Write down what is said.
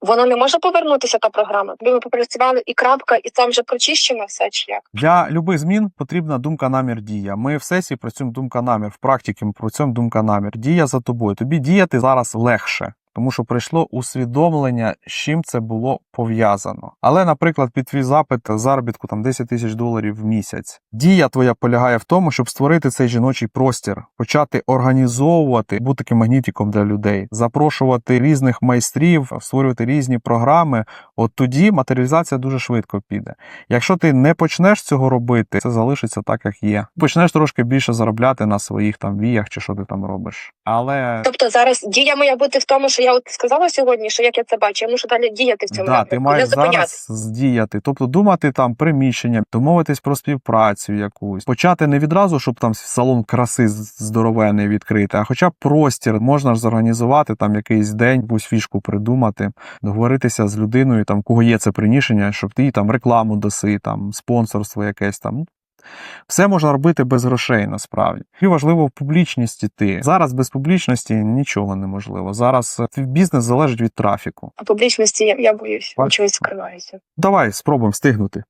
Воно не може повернутися та програма. Ми попрацювали і крапка, і там вже прочищено все чи як. Для любих змін потрібна думка намір дія. Ми в сесії працюємо думка намір, в практиці ми працюємо думка намір. Дія за тобою. Тобі діяти зараз легше. Тому що прийшло усвідомлення, з чим це було пов'язано. Але, наприклад, під твій запит заробітку там 10 тисяч доларів в місяць. Дія твоя полягає в тому, щоб створити цей жіночий простір, почати організовувати, бути таким магнітиком для людей, запрошувати різних майстрів, створювати різні програми. От тоді матеріалізація дуже швидко піде. Якщо ти не почнеш цього робити, це залишиться так, як є. Почнеш трошки більше заробляти на своїх там віях чи що ти там робиш. Але Тобто зараз дія моя бути в тому, що я от сказала сьогодні, що як я це бачу, я мушу далі діяти в цьому да, напрямку, ти маєш зараз здіяти, тобто думати там приміщення, домовитись про співпрацю якусь, почати не відразу, щоб там салон краси здоровений відкрити, а хоча б простір можна ж зорганізувати там якийсь день, якусь фішку придумати, договоритися з людиною, там кого є це приміщення, щоб ти там рекламу даси, там спонсорство якесь там. Все можна робити без грошей насправді. І важливо в публічність іти. Зараз без публічності нічого неможливо. Зараз е, твій бізнес залежить від трафіку. А публічності я, я боюсь, чогось скриваюся. Давай спробуємо встигнути.